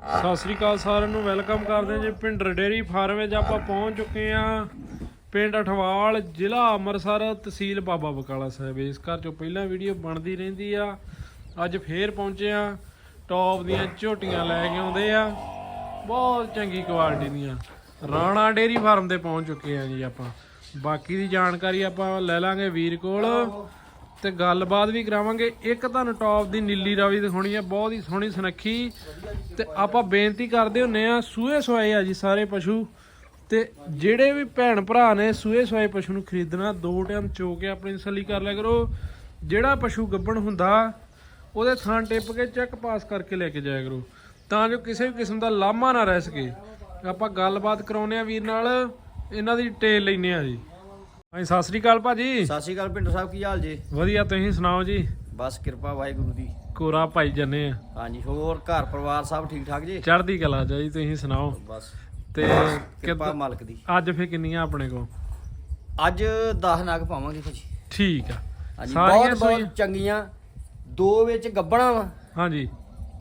ਸਤਿ ਸ੍ਰੀ ਅਕਾਲ ਸਾਰਿਆਂ ਨੂੰ, ਵੈਲਕਮ ਕਰਦੇ ਹਾਂ ਜੀ ਭਿੰਡਰ ਡੇਰੀ ਫਾਰਮ ਵਿੱਚ ਆਪਾਂ ਪਹੁੰਚ ਚੁੱਕੇ ਹਾਂ। ਪਿੰਡ ਅਠਵਾਲ, ਜ਼ਿਲ੍ਹਾ ਅੰਮ੍ਰਿਤਸਰ, ਤਹਿਸੀਲ ਬਾਬਾ ਬਕਾਲਾ ਸਾਹਿਬ। ਇਸ ਘਰ ਚੋਂ ਪਹਿਲਾਂ ਵੀਡੀਓ ਬਣਦੀ ਰਹਿੰਦੀ ਆ। ਅੱਜ ਫੇਰ ਪਹੁੰਚੇ ਆ ਟੌਪ ਦੀਆਂ ਝੋਟੀਆਂ ਲੈ ਕੇ ਆਉਂਦੇ ਆ। ਬਹੁਤ ਚੰਗੀ ਕੁਆਲਿਟੀ ਦੀਆਂ। ਰਾਣਾ ਡੇਰੀ ਫਾਰਮ ਤੇ ਪਹੁੰਚ ਚੁੱਕੇ ਆ ਜੀ ਆਪਾਂ। ਬਾਕੀ ਦੀ ਜਾਣਕਾਰੀ ਆਪਾਂ ਲੈ ਲਾਂਗੇ ਵੀਰ ਕੋਲ। ਤੇ ਗੱਲਬਾਤ ਵੀ ਕਰਾਵਾਂਗੇ। ਇੱਕ ਤੁਹਾਨੂੰ ਟੌਪ ਦੀ ਨੀਲੀ ਰਾਵੀ ਦਿਖਾਉਣੀ ਆ, ਬਹੁਤ ਹੀ ਸੋਹਣੀ ਸੁਨੱਖੀ। ਤੇ ਆਪਾਂ ਬੇਨਤੀ ਕਰਦੇ ਹੁੰਨੇ ਆ, ਸੂਏ ਸਵਾਏ ਆ ਜੀ ਸਾਰੇ ਪਸ਼ੂ। ਤੇ ਜਿਹੜੇ ਵੀ ਭੈਣ ਭਰਾ ਨੇ ਸੂਏ ਸਵਾਏ ਪਸ਼ੂ ਨੂੰ ਖਰੀਦਣਾ, ਦੋ ਟਾਈਮ ਚੋ ਕੇ ਆਪਣੀ ਤਸੱਲੀ ਕਰ ਲਿਆ ਕਰੋ। ਜਿਹੜਾ ਪਸ਼ੂ ਗੱਬਣ ਹੁੰਦਾ, ਉਹਦੇ ਥਾਂ ਟਿੱਪ ਕੇ ਚੈੱਕ ਪਾਸ ਕਰਕੇ ਲੈ ਕੇ ਜਾਇਆ ਕਰੋ। ਤਾਂ ਜੋ ਕਿਸੇ ਵੀ ਕਿਸਮ ਦਾ ਲਾਮਾ ਨਾ ਰਹਿ ਸਕੇ। ਆਪਾਂ ਗੱਲਬਾਤ ਕਰਾਉਨੇ ਆ ਵੀਰ ਨਾਲ, ਇਹਨਾਂ ਦੀ ਡਿਟੇਲ ਲੈਨੇ ਆ ਜੀ। ਹਾਂਜੀ ਸਤਿ ਸ੍ਰੀ ਅਕਾਲ ਭਾਜੀ। ਸਤਿ ਸ਼੍ਰੀ ਅਕਾਲ ਪਿੰਡੋ ਸਾਹਿਬ ਕੀ ਹਾਲ ਜੀ? ਵਧੀਆ ਤੁਸੀਂ ਸੁਣਾਓ ਜੀ? ਬਸ ਕਿਰਪਾ ਵਾਹਿਗੁਰੂ ਦੀ। ਕੋਰਾ ਭਾਈ ਜੰਨੇ ਆ। ਹਾਂਜੀ ਹੋਰ ਘਰ ਪਰਿਵਾਰ ਸਭ ਠੀਕ ਠਾਕ ਜੀ? ਚੜ੍ਹਦੀ ਕਲਾ ਚ ਆ ਜੀ ਤੁਸੀਂ ਸੁਣਾਓ? ਬਸ। ਤੇ ਕਿਰਪਾ ਕਿੱਦਾਂ- ਮਾਲਕ ਦੀ। ਅੱਜ ਫੇ ਕਿੰਨੀਆਂ ਆਪਣੇ ਕੋਲ? ਅੱਜ 10 ਨਗ ਪਾਵਾਂਗੇ ਭਾਜੀ। ਠੀਕ ਆ। ਹਾਂਜੀ ਬਹੁਤ ਸੂਈਆਂ? ਬਹੁਤ ਚੰਗੀਆਂ। ਦੋ ਵਿੱਚ ਗੱਬਣਾ ਵਾ। ਹਾਂਜੀ।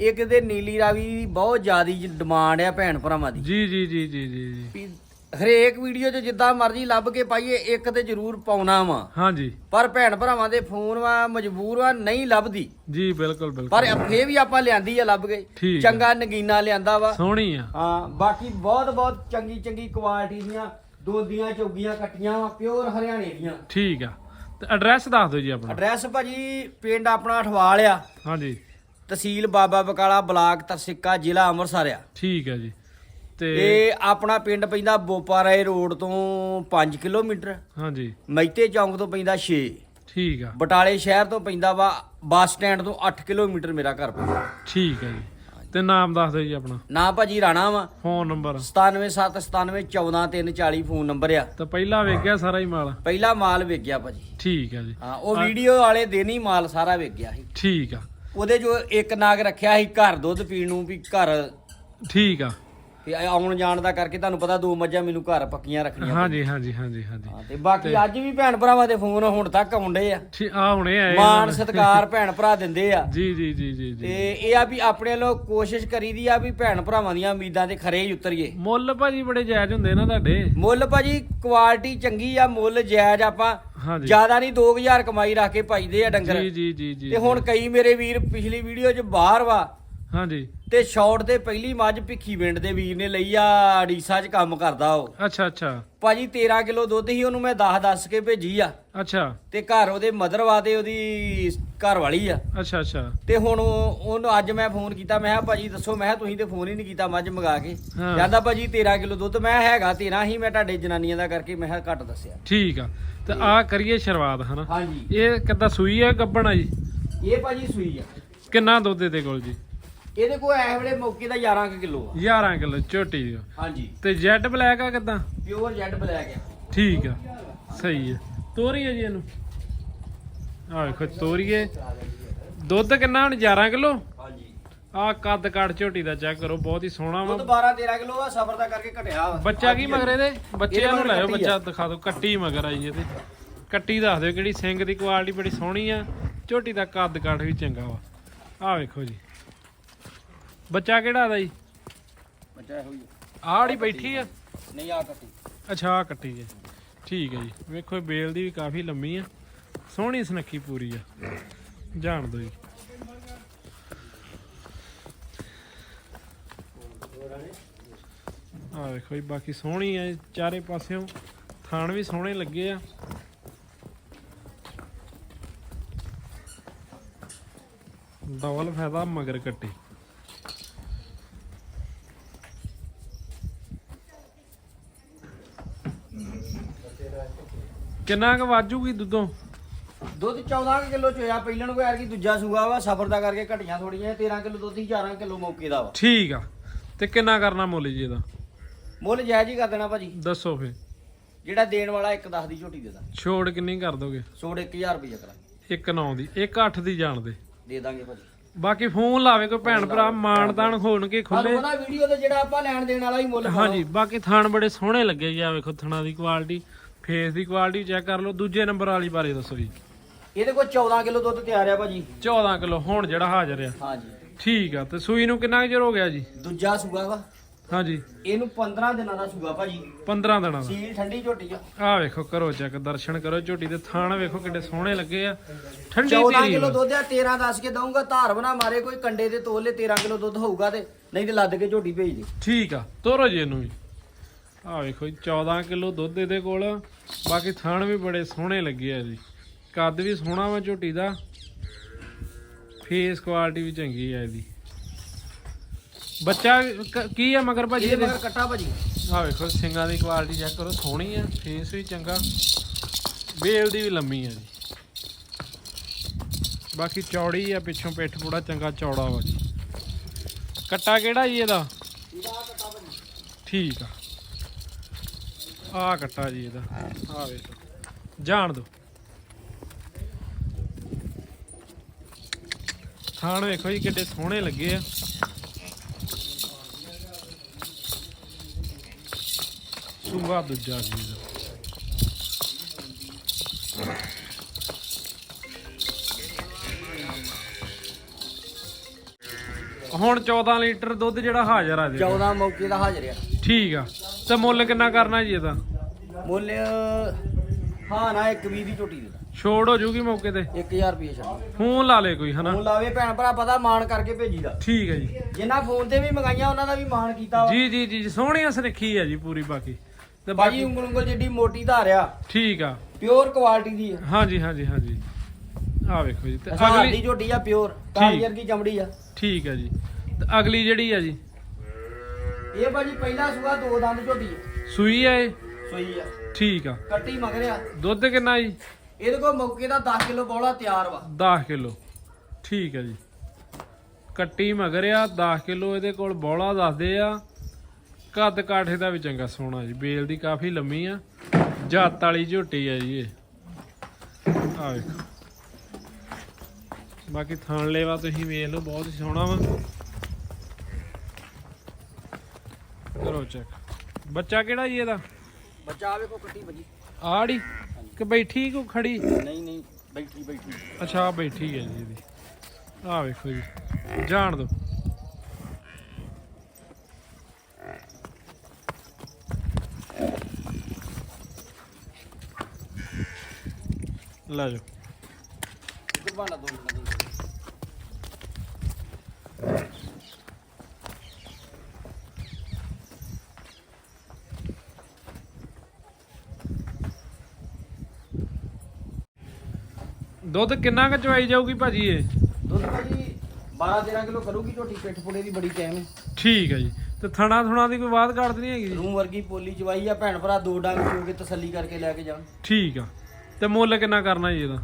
ਇੱਕ ਦੇ ਨੀਲੀ ਰਾਵੀ ਦੀ ਬਹੁਤ ਜ਼ਿਆਦੀ ਡਿਮਾਂਡ ਆ ਭੈਣ ਭਰਾਵਾਂ ਦੀ। ਜੀ ਜੀ ਜੀ ਜੀ ਜੀ ਜੀ। ਵੀ ਹਰੇਕ ਵੀਡੀਓ 'ਚ ਜਿੱਦਾਂ ਮਰਜ਼ੀ ਲੱਭ ਕੇ ਪਾਈਏ ਇੱਕ ਤੇ ਜ਼ਰੂਰ ਪਾਉਣਾ ਵਾ। ਹਾਂਜੀ। ਪਰ ਭੈਣ ਭਰਾਵਾਂ ਦੇ ਫੋਨ ਵਾ ਮਜਬੂਰ ਵਾ ਨਹੀਂ ਲੱਭਦੀ। ਜੀ ਬਿਲਕੁਲ ਬਿਲਕੁਲ। ਪਰ ਫੇਰ ਵੀ ਆਪਾਂ ਲਿਆਂਦੀ ਆ ਲੱਭ ਕੇ। ਠੀਕ ਆ। ਚੰਗਾ ਨਗੀਨਾ ਲਿਆਂਦਾ ਵਾ। ਸੋਹਣੀ ਆ। ਹਾਂ ਬਾਕੀ ਬਹੁਤ ਬਹੁਤ ਚੰਗੀ ਚੰਗੀ ਕੁਆਲਿਟੀ ਦੀਆਂ ਦੋਦੀਆਂ ਚੌਗੀਆਂ ਕੱਟੀਆਂ ਵਾ ਪਿਓਰ ਹਰਿਆਣੇ ਦੀਆਂ। ਠੀਕ ਆ। ਤੇ ਐਡਰੈਸ ਦੱਸ ਦਿਓ ਜੀ ਆਪਣਾ। ਐਡਰੈਸ ਭਾਜੀ ਪਿੰਡ ਆਪਣਾ ਅਠਵਾਲ ਆ। ਹਾਂਜੀ। ਤਹਿਸੀਲ ਬਾਬਾ ਬਕਾਲਾ ਬਲਾਕ ਤਰਸਿੱਕਾ ਜ਼ਿਲ੍ਹਾ ਅੰਮ੍ਰਿਤਸਰ ਆ। ਠੀਕ ਆ ਜੀ। ਤੇ ਆਪਣਾ ਪਿੰਡ ਪੈਂਦਾ ਬੋਪਾਰਾਏ ਰੋਡ ਤੋਂ 5 ਕਿਲੋਮੀਟਰ। ਹਾਂਜੀ। ਮੈਤੇ ਚੌਂਕ ਤੋਂ ਪੈਂਦਾ 6 ਠੀਕ ਆ। ਬਟਾਲੇ ਸ਼ਹਿਰ ਤੋਂ ਪੈਂਦਾ ਵਾ ਬੱਸ ਸਟੈਂਡ ਤੋਂ 8 ਕਿਲੋਮੀਟਰ ਮੇਰਾ ਘਰ ਪੈਂਦਾ। ਠੀਕ ਆ ਜੀ। ਤੇ ਨਾਮ ਦੱਸ ਦਿਓ ਜੀ ਆਪਣਾ। ਨਾ ਭਾਜੀ ਰਾਣਾ ਵਾ। Phone number. 9779914340 ਫੋਨ ਨੰਬਰ ਆ। ਤਾਂ ਪਹਿਲਾਂ ਵੇਖਿਆ ਸਾਰਾ ਹੀ ਮਾਲ? ਪਹਿਲਾ ਮਾਲ ਵਿਕ ਗਿਆ ਭਾਜੀ। ਠੀਕ ਆ ਜੀ। ਹਾਂ ਉਹ ਵੀਡੀਓ ਵਾਲੇ ਦਿਨ ਹੀ ਮਾਲ ਸਾਰਾ ਵਿਕ ਗਿਆ ਸੀ। ਠੀਕ ਆ। ਉਹਦੇ ਜੋ ਇੱਕ ਨਾਗ ਰੱਖਿਆ ਸੀ ਘਰ ਦੁੱਧ ਪੀਣ ਨੂੰ ਵੀ ਘਰ ਠੀਕ ਆ। ਤੇ ਆਉਣ ਜਾਣ ਦਾ ਕਰਕੇ ਤੁਹਾਨੂੰ ਪਤਾ ਦੋ ਮੱਝਾਂ ਮੈਨੂੰ ਘਰ ਪੱਕੀਆਂ ਰੱਖਣੀਆਂ ਹਾਂਜੀ ਹਾਂਜੀ ਹਾਂਜੀ ਹਾਂਜੀ। ਹਾਂ, ਤੇ ਬਾਕੀ ਅੱਜ ਵੀ ਭੈਣ ਭਰਾਵਾਂ ਦੇ ਫੋਨ ਹੁਣ ਤੱਕ ਆਉਂਦੇ ਆ। ਠੀਕ ਆ ਹੁਣੇ ਆਏ ਮਾਣ ਸਤਿਕਾਰ ਭੈਣ ਭਰਾ ਦਿੰਦੇ ਆ। ਜੀ ਜੀ ਜੀ ਜੀ ਜੀ। ਤੇ ਇਹ ਆ ਵੀ ਆਪਣੇ ਵੱਲੋਂ ਕੋਸ਼ਿਸ਼ ਕਰੀਦੀ ਆ ਵੀ ਭੈਣ ਭਰਾਵਾਂ ਦੀਆਂ ਉਮੀਦਾਂ ਤੇ ਖਰੇ ਹੀ ਉਤਰੀਏ। ਮੁੱਲ ਭਾਜੀ ਬੜੇ ਜਾਇਜ਼ ਹੁੰਦੇ ਨਾ ਤੁਹਾਡੇ। ਮੁੱਲ ਭਾਜੀ ਕੁਆਲਿਟੀ ਚੰਗੀ ਆ ਮੁੱਲ ਜਾਇਜ਼ ਆਪਾਂ ਹਾਂਜੀ। ਜ਼ਿਆਦਾ ਨਹੀਂ 2000 ਕਮਾਈ ਰੱਖ ਕੇ ਪਾਈਦੇ ਆ ਡੰਗਰ। ਜੀ ਜੀ ਜੀ ਜੀ ਤੇ ਹੁਣ ਕਈ ਮੇਰੇ ਵੀਰ ਪਿਛਲੀ ਵੀਡੀਓ 'ਚ ਬਾਹਰ ਵਾ ਹਾਂਜੀ। ਤੇ ਸ਼ਾਰਟ ਤੇ ਪਹਿਲੀ ਮੱਝ ਭਿੱਖੀ ਪਿੰਡ ਦੇ ਵੀਰ ਨੇ ਲਈ ਆ ਡੀਸਾ 'ਚ ਕੰਮ ਕਰਦਾ ਉਹ। ਅੱਛਾ ਅੱਛਾ। ਭਾਜੀ 13 ਕਿਲੋ ਦੁੱਧ ਹੀ ਉਹਨੂੰ ਮੈਂ 10 ਦੱਸ ਕੇ ਭੇਜੀ ਆ। ਅੱਛਾ। ਤੇ ਘਰ ਉਹਦੇ ਮਦਰ ਵਾ ਤੇ ਉਹਦੀ ਘਰ ਵਾਲੀ ਆ। ਅੱਛਾ ਅੱਛਾ। ਤੇ ਹੁਣ ਉਹ- ਉਹਨੂੰ ਅੱਜ ਮੈਂ ਫੋਨ ਕੀਤਾ ਮੈਂ ਕਿਹਾ ਭਾਜੀ ਦੱਸੋ ਮੈਂ ਕਿਹਾ ਤੁਸੀਂ ਤੇ ਫੋਨ ਹੀ ਨਹੀਂ ਕੀਤਾ ਮੱਝ ਮੰਗਾ ਕੇ। ਹਾਂ। ਕਹਿੰਦਾ ਭਾਜੀ 13 ਕਿਲੋ ਦੁੱਧ ਮੈਂ ਹੈਗਾ 13 ਹੀ ਮੈਂ ਤੁਹਾਡੇ ਜਨਾਨੀਆਂ ਦਾ ਕਰਕੇ ਮੈਂ ਕਿਹਾ ਘੱਟ ਦੱਸਿਆ। ਠੀਕ ਆ। ਤੇ ਆ ਕਰੀਏ ਸ਼ੁਰੂਆਤ ਹਨਾ? ਹਾਂਜੀ। ਇਹ ਕਿੱਦਾਂ ਸੂਈ ਹੈ ਗੱਬਣ ਆ ਜੀ? ਇਹ ਭਾਜੀ ਸੂਈ ਆ। ਕਿੰਨਾ ਦੁੱਧ ਇਹਦੇ ਕੋਲ ਜੀ? ਇਹਦੇ ਕੋਲ ਐ ਵੇਲੇ ਮੌਕੇ ਦਾ 11 ਕੁ ਕਿਲੋ ਆ। 11 ਕਿਲੋ ਝੋਟੀ ਦੀ। ਹਾਂਜੀ। ਤੇ ਜੈਡ ਬਲੈਕ ਆ ਕਿੱਦਾਂ? ਪਿਓਰ ਜੈਡ ਬਲੈਕ ਆ। ਠੀਕ ਆ। ਸਹੀ ਹੈ ਤੋਰੀਏ ਜੀ ਇਹਨੂੰ? ਆ ਵੇਖੋ ਤੋਰੀਏ ਦੁੱਧ ਕਿੰਨਾ ਹੁਣ? 11 ਕਿਲੋ? ਹਾਂਜੀ। ਆ ਕੱਦ ਕਾਠ ਝੋਟੀ ਦਾ ਚੈੱਕ ਕਰੋ ਬਹੁਤ ਹੀ ਸੋਹਣਾ ਦੁੱਧ ਵਾ 12 13 ਕਿਲੋ ਆ ਸਫਰ ਦਾ ਕਰਕੇ ਘਟਿਆ ਵਾ। ਬੱਚਾ ਕੀ ਮਗਰ ਇਹਦੇ? ਬੱਚੇ ਇਹਦੇ ਨੂੰ ਲਾਇਓ ਕੱਟੀ ਬੱਚਾ ਆ। ਦਿਖਾ ਦਿਓ ਕੱਟੀ ਮਗਰ ਆਈ ਇਹਦੇ। ਕੱਟੀ ਦੱਸ ਦਿਓ ਕਿਹੜੀ ਸਿੰਘ ਦੀ ਕੁਆਲਿਟੀ ਬੜੀ ਸੋਹਣੀ ਆ। ਝੋਟੀ ਦਾ ਕੱਦ ਕਾਠ ਵੀ ਚੰਗਾ ਵਾ। ਆ ਵੇਖੋ ਜੀ। ਬੱਚਾ ਕਿਹੜਾ ਦਾ ਜੀ? ਬੱਚਾ ਹੋਈ ਆੜੀ ਬੈਠੀ ਆ? ਨਹੀਂ ਆ ਕੱਟੀ। ਅੱਛਾ ਆਹ ਕੱਟੀ ਹੈ ਠੀਕ ਹੈ ਜੀ। ਵੇਖੋ ਇਹ ਬੇਲ ਦੀ ਵੀ ਕਾਫੀ ਲੰਮੀ ਆ। ਸੋਹਣੀ ਸੁਨੱਖੀ ਪੂਰੀ ਆ। ਜਾਣ ਦੋ ਜੀ। ਆ ਵੇਖੋ ਜੀ ਬਾਕੀ ਸੋਹਣੀ ਆ ਇਹ ਚਾਰੇ ਪਾਸਿਓਂ। ਥਾਣ ਵੀ ਸੋਹਣੇ ਲੱਗੇ ਆ। ਡਬਲ ਫਾਇਦਾ ਮਗਰ ਕੱਟੀ। ਕਿੰਨਾ ਕੁ ਵਾਜੂਗੀ ਦੁੱਧੋਂ? ਦੁੱਧ 14 ਕਿਲੋ ਚੋਇਆ ਪਹਿਲਾਂ ਨੂੰ ਯਾਰ ਕੀ ਦੂਜਾ ਸੂਆ ਵਾ ਸਫਰ ਦਾ ਕਰਕੇ ਘਟੀਆਂ ਥੋੜੀਆਂ 13 ਕਿਲੋ ਦੁੱਧ ਹੀ 11 ਕਿਲੋ ਮੌਕੇ ਦਾ ਵਾ। ਠੀਕ ਆ। ਤੇ ਕਿੰਨਾ ਕਰਨਾ ਮੁੱਲ ਜੀ ਇਹਦਾ? ਮੁੱਲ ਜਾਇਜ਼ ਹੀ ਕਰ ਦੇਣਾ ਭਾਜੀ। ਦੱਸੋ ਫੇ ਜਿਹੜਾ ਦੇਣ ਵਾਲਾ ਇੱਕ 10 ਦੀ ਝੋਟੀ ਦੇ ਦਾ। ਛੋੜ ਕਿੰਨੀ ਕਰ ਦੋਗੇ? ਛੋੜ 1000 ਰੁਪਏ ਕਰਾਂਗੇ। ਇੱਕ 9 ਦੀ ਇੱਕ 8 ਦੀ ਜਾਣ ਦੇ। ਦੇ ਦਾਂਗੇ ਭਾਜੀ। ਬਾਕੀ ਫੋਨ ਲਾਵੇ ਕੋਈ ਭੈਣ ਭਰਾ ਮਾਨਦਾਨ ਹੋਣ ਕੇ ਖੁੱਲੇ ਪਤਾ ਵੀਡੀਓ ਤੇ ਜਿਹੜਾ ਆਪਾਂ ਲੈਣ ਦੇਣ ਵਾਲਾ ਹੀ ਮੁੱਲ। ਹਾਂਜੀ ਬਾਕੀ ਥਾਣ ਬੜੇ ਸੋਹਣੇ ਲੱਗੇ ਜੀ ਆ ਵੇਖੋ ਥਣਾ ਦੀ ਕੁਆਲਿਟੀ ਫੇਸ ਦੀ ਕੁਆਲਿਟੀ ਚੈੱਕ ਕਰ ਲਓ ਦੂਜੇ ਨੰਬਰ ਵਾਲੀ ਬਾਰੇ ਦੱਸੋ ਜੀ। ਇਹਦੇ ਕੋਲ 14 ਕਿਲੋ ਦੁੱਧ ਤਿਆਰ ਆ ਭਾਜੀ। 14 ਕਿਲੋ ਹੁਣ ਜਿਹੜਾ ਹਾਜ਼ਰ ਆ। ਹਾਂਜੀ। ਠੀਕ ਆ ਤੇ ਸੂਈ ਨੂੰ ਕਿੰਨਾ ਚਿਰ ਹੋ ਗਿਆ ਜੀ? ਦੂਜਾ ਸੂਆ ਵਾ। ਹਾਂਜੀ। ਇਹਨੂੰ 15 ਦਿਨਾਂ ਦਾ ਸੂਆ ਭਾਜੀ। 15 ਦਿਨਾਂ ਦਾ। ਸੀਲ ਠੰਡੀ ਝੋਟੀ ਆ। ਆਹ ਵੇਖੋ ਕਰੋ ਚੈੱਕ ਦਰਸ਼ਨ ਕਰੋ ਝੋਟੀ ਦੇ ਥਾਣ ਵੇਖੋ ਕਿੱਡੇ ਸੋਹਣੇ ਲੱਗੇ ਆ। ਠੰਡੀ 14 ਤੇਰੀ ਕਿਲੋ ਆ। ਦੁੱਧ ਆ 13 ਦੱਸ ਕੇ ਦਊਂਗਾ ਧਾਰ ਬਣਾ ਮਾਰੇ ਕੋਈ ਕੰਡੇ ਦੇ ਤੋਲੇ 13 ਕਿਲੋ ਦੁੱਧ ਹੋਊਗਾ ਤੇ ਨਹੀਂ ਤੇ ਲੱਦ ਕੇ ਝੋਟੀ ਭੇਜ ਦੇ ਠੀਕ ਆ ਤੋਰੋ ਜੀ ਇਹਨੂੰ ਵੀ। ਆਹ ਵੇਖੋ ਜੀ 14 ਕਿਲੋ ਦੁੱਧ ਇਹਦੇ ਕੋਲ। ਬਾਕੀ ਥਾਣ ਵੀ ਬੜੇ ਸੋਹਣੇ ਲੱਗੇ ਆ ਜੀ। ਕੱਦ ਵੀ ਸੋਹਣਾ ਵਾ ਝੋਟੀ ਦਾ। ਫੇਸ ਕੁਆਲਿਟੀ ਵੀ ਚੰਗੀ ਆ ਇਹਦੀ। ਬੱਚਾ ਕ- ਕੀ ਆ ਮਗਰ ਭਾਜੀ ਇਹਦੇ ਇਹਦੇ? ਮਗਰ ਕੱਟਾ ਭਾਜੀ। ਆਹ ਵੇਖੋ ਸਿੰਗਾਂ ਦੀ ਕੁਆਲਿਟੀ ਚੈੱਕ ਕਰੋ ਸੋਹਣੀ ਆ ਫੇਸ ਵੀ ਚੰਗਾ। ਬੇਲ ਦੀ ਵੀ ਲੰਮੀ ਆ ਜੀ। ਬਾਕੀ ਚੌੜੀ ਆ ਪਿੱਛੋਂ ਪਿੱਠ ਪੂੜਾ ਚੰਗਾ ਚੌੜਾ ਵਾ ਜੀ। ਕੱਟਾ ਕਿਹੜਾ ਜੀ ਇਹਦਾ? ਠੀਕ ਆ। ਆ ਕੱਟਾ ਜੀ ਇਹਦਾ। ਆ ਵੇਖੋ ਜਾਣ ਦੋ ਥਾਣ ਵੇਖੋ ਜੀ ਕਿੱਡੇ ਸੋਹਣੇ ਲੱਗੇ ਆ। ਸੂਆ ਦੂਜਾ ਜੀ ਇਹਦਾ ਹੁਣ 14 ਲੀਟਰ ਦੁੱਧ ਜਿਹੜਾ ਹਾਜ਼ਰ ਆ ਜੀ 14 ਮੌਕੇ ਦਾ ਹਾਜ਼ਰ ਆ। ਠੀਕ ਆ। ਤੇ ਮੁੱਲ ਕਿੰਨਾ ਕਰਨਾ ਜੀ ਇਹਦਾ? ਮੁੱਲ ਹਾਂ ਨਾ ਇੱਕ ਵੀਹ ਦੀ ਝੋਟੀ ਦੇ। ਛੋੜ ਹੋ ਜੂਗੀ ਮੌਕੇ ਤੇ? 1000 ਰੁਪਏ ਛੱਡ ਫੋਨ ਲਾ ਲੇ ਕੋਈ ਹਨਾ? ਫੋਨ ਲਾਵੇ ਭੈਣ ਭਰਾ ਪਤਾ ਮਾਣ ਕਰਕੇ ਭੇਜੀਦਾ ਠੀਕ ਹੈ ਜੀ। ਜਿਨ੍ਹਾਂ ਫੋਨ ਤੇ ਵੀ ਮੰਗਾਈਆਂ ਉਹਨਾਂ ਦਾ ਵੀ ਮਾਣ ਕੀਤਾ ਵਾ। ਜੀ ਜੀ ਜੀ ਸੋਹਣੀ ਸੁਨੱਖੀ ਆ ਜੀ ਪੂਰੀ ਬਾਕੀ। ਤੇ ਬਾਜੀ ਉਂਗਲ ਉਂਗਲ ਜਿੱਡੀ ਮੋਟੀ ਧਾਰ ਆ ਠੀਕ ਆ। ਪਿਓਰ ਕੁਆਲਿਟੀ ਦੀ ਆ। ਹਾਂਜੀ ਹਾਂਜੀ ਹਾਂਜੀ। ਆ ਵੇਖੋ ਜੀ ਤੇ ਅਗਲੀ ਅਗਲੀ ਝੋਟੀ ਆ ਪਿਓਰ ਕਾਲੀਅਰ ਦੀ ਚਮੜੀ ਆ। ਠੀਕ ਆ ਜੀ। ਤੇ ਅਗਲੀ ਜਿਹੜੀ ਆ ਜੀ? ਇਹ ਬਾਜੀ ਪਹਿਲਾ ਸੂਆ ਦੋ ਦੰਦ ਝੋਟੀ ਆ। ਸੂਈ ਆ ਇਹ? ਸੋਈ ਆ। ਠੀਕ ਆ। ਕੱਟੀ ਮਗਰਿਆ ਦੁੱਧ ਕਿੰਨਾ ਜੀ? ਇਹਦੇ ਕੋਲ ਮੌਕੇ ਦਾ 10 ਕਿਲੋ ਬੋਲਾ ਤਿਆਰ ਵਾ। 10 ਕਿਲੋ। ਠੀਕ ਹੈ ਜੀ। ਕੱਟੀ ਮਗਰਿਆ 10 ਕਿਲੋ ਇਹਦੇ ਕੋਲ ਬੋਲਾ ਦੱਸਦੇ ਆ। ਕੱਦ ਕਾਠੇ ਦਾ ਵੀ ਚੰਗਾ ਸੋਹਣਾ ਜੀ। ਬੇਲ ਦੀ ਕਾਫੀ ਲੰਮੀ ਆ। ਜੱਤ ਵਾਲੀ ਝੋਟੀ ਆ ਜੀ ਇਹ। ਆ ਵੇਖੋ। ਬਾਕੀ ਥਣ ਲੇਵਾ ਤੁਸੀਂ ਵੇਖ ਲਓ ਬਹੁਤ ਹੀ ਸੋਹਣਾ ਵਾ ਕਰੋ ਚੈੱਕ। ਬੱਚਾ ਕਿਹੜਾ ਜੀ ਇਹਦਾ? ਬੱਚਾ ਆਵੇ ਕੋ ਕੱਟੀ ਭਾਜੀ। ਆੜੀ? ਕਿ ਬੈਠੀ ਕੋ ਖੜੀ? ਨਹੀਂ ਨਹੀਂ ਬੈਠੀ ਬੈਠੀ। ਅੱਛਾ ਬੈਠੀ ਹੈ ਜੀ ਇਹਦੀ। ਆਹ ਵੇਖੋ ਜੀ ਜਾਣ ਦੋ। ਲੈ ਜਾਓ। ਕੁਰਬਾਨਾ ਦੋ ਮਿੰਟ ਦੁੱਧ ਕਿੰਨਾ ਕੁ ਚਵਾਈ ਜਾਊਗੀ ਭਾਜੀ ਇਹ? ਦੁੱਧ ਭਾਜੀ 12 13 ਕਿਲੋ ਕਰੂਗੀ ਝੋਟੀ ਪਿੱਠ ਪੁੜੇ ਦੀ ਬੜੀ ਟਾਈਮ ਠੀਕ ਹੈ ਜੀ। ਤੇ ਥਣਾ ਥੁਣਾ ਦੀ ਕੋਈ ਬਾਤ ਕੱਢ ਨਹੀਂ ਹੈਗੀ ਜੀ? ਰੂਮ ਵਰਗੀ ਪੋਲੀ ਚਵਾਈ ਆ ਭੈਣ ਭਰਾ ਦੋ ਡੰਗ ਹੋ ਕੇ ਤਸੱਲੀ ਕਰਕੇ ਲੈ ਕੇ ਜਾਣ। ਠੀਕ ਆ। ਤੇ ਮੁੱਲ ਕਿੰਨਾ ਕਰਨਾ ਜੀ ਇਹਦਾ?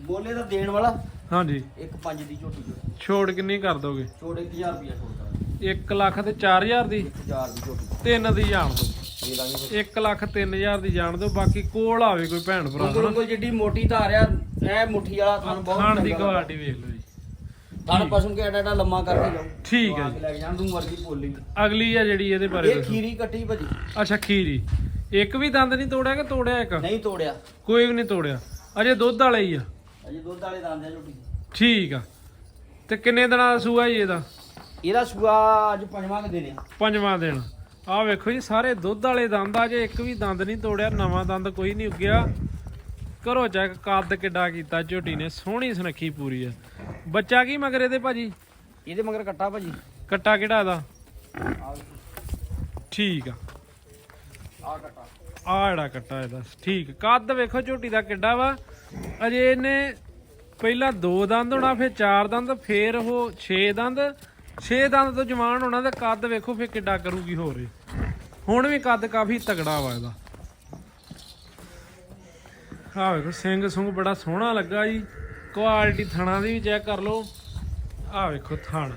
ਬੋਲੇ ਦਾ ਦੇਣ ਵਾਲਾ ਹਾਂਜੀ। ਇੱਕ ਪੰਜ ਦੀ ਝੋਟੀ ਜੋ ਛੋੜ ਕਿੰਨੀ ਕਰ ਦੋਗੇ? ਛੋੜ 1000 ਰੁਪਿਆ ਛੋੜਦਾ 1 ਲੱਖ ਤੇ 4000 ਦੀ? 1000 ਦੀ ਝੋਟੀ। ਤਿੰਨ ਦੀ ਜਾਣ ਦੋ ਦੇ ਦਾਂਗੇ 1 ਲੱਖ 3000 ਦੀ ਜਾਣ ਦੋ ਬਾਕੀ ਕੋਲ ਆਵੇ ਕੋਈ ਭੈਣ ਭਰਾ ਹਨਾ? ਉਂਗਲ ਜਿੱਡੀ ਮੋਟੀ ਧਾਰ ਆ ਐ ਮੁੱਠੀ ਵਾਲਾ ਤੁਹਾਨੂੰ ਬਹੁਤ ਖਾਣ ਦੀ ਚੰਗਾ ਕੁਆਲਿਟੀ ਵੇਖ ਲਓ ਜੀ। ਤੁਹਾਨੂੰ ਪਸਮ ਕੇ ਐਡਾ ਐਡਾ ਲੰਮਾ ਕਰਕੇ ਜਾਓ। ਠੀਕ ਹੈ ਲੈ ਕੇ ਜਾਣ ਪੋਲੀ ਅਗਲੀ ਆ ਜਿਹੜੀ ਇਹਦੇ ਬਾਰੇ ਇਹ ਦੱਸੋ। ਖੀਰੀ ਕੱਟੀ ਭਾਜੀ। ਅੱਛਾ ਖੀਰੀ। ਇੱਕ ਵੀ ਦੰਦ ਨਹੀਂ ਤੋੜਿਆ ਕਿ ਤੋੜਿਆ ਇੱਕ? ਨਹੀਂ ਤੋੜਿਆ। ਕੋਈ ਵੀ ਨਹੀਂ ਤੋੜਿਆ। ਅਜੇ ਦੁੱਧ ਵਾਲੇ ਹੀ ਆ। ਅਜੇ ਦੁੱਧ ਵਾਲੇ ਦੰਦ ਆ ਝੋਟੀ ਠੀਕ ਆ। ਤੇ ਕਿੰਨੇ ਦਿਨਾਂ ਦਾ ਸੂਆ ਜੀ ਇਹਦਾ? ਇਹਦਾ ਸੂਆ ਅੱਜ ਪੰਜਵਾਂ ਕੁ ਦਿਨ ਆ। ਪੰਜਵਾਂ ਦਿਨ। ਆਹ ਵੇਖੋ ਜੀ ਸਾਰੇ ਦੁੱਧ ਵਾਲੇ ਦੰਦ ਆ ਜੇ ਇੱਕ ਵੀ ਦੰਦ ਨਹੀਂ ਤੋੜਿਆ ਨਵਾਂ ਦੰਦ ਕੋਈ ਨਹੀਂ ਉੱਗਿਆ। ਕਰੋ ਚੈੱਕ ਕੱਦ ਕਿੱਡਾ ਕੀਤਾ ਝੋਟੀ ਨੇ ਸੋਹਣੀ ਸੁਨੱਖੀ ਪੂਰੀ ਆ। ਬੱਚਾ ਕੀ ਮਗਰ ਇਹਦੇ ਭਾਜੀ? ਇਹਦੇ ਮਗਰ ਕੱਟਾ ਭਾਜੀ। ਕੱਟਾ ਕਿਹੜਾ ਆ ਠੀਕ ਆ। ਆ ਕੱਟਾ। ਆ ਜਿਹੜਾ ਕੱਟਾ ਇਹਦਾ ਠੀਕ। ਕੱਦ ਵੇਖੋ ਝੋਟੀ ਦਾ ਕਿੱਡਾ ਵਾ। ਅਜੇ ਇਹਨੇ ਪਹਿਲਾਂ ਦੋ ਦੰਦ ਹੋਣਾ ਫਿਰ ਚਾਰ ਦੰਦ ਫਿਰ ਉਹ 6 ਦੰਦ। 6 ਦੰਦ ਤੋਂ ਜਵਾਨ ਹੋਣਾ ਤੇ ਕੱਦ ਵੇਖੋ ਫਿਰ ਕਿੱਡਾ ਕਰੂਗੀ ਹੋਰ ਇਹ। ਹੁਣ ਵੀ ਕੱਦ ਕਾਫੀ ਤਗੜਾ ਵਾ ਇਹਦਾ। ਆਹ ਵੇਖੋ ਸਿੰਘ ਸੁੰਗ ਬੜਾ ਸੋਹਣਾ ਲੱਗਾ ਜੀ। ਕੁਆਲਿਟੀ ਥਣਾ ਦੀ ਵੀ ਚੈੱਕ ਕਰ ਲਓ। ਆਹ ਵੇਖੋ ਥਣ।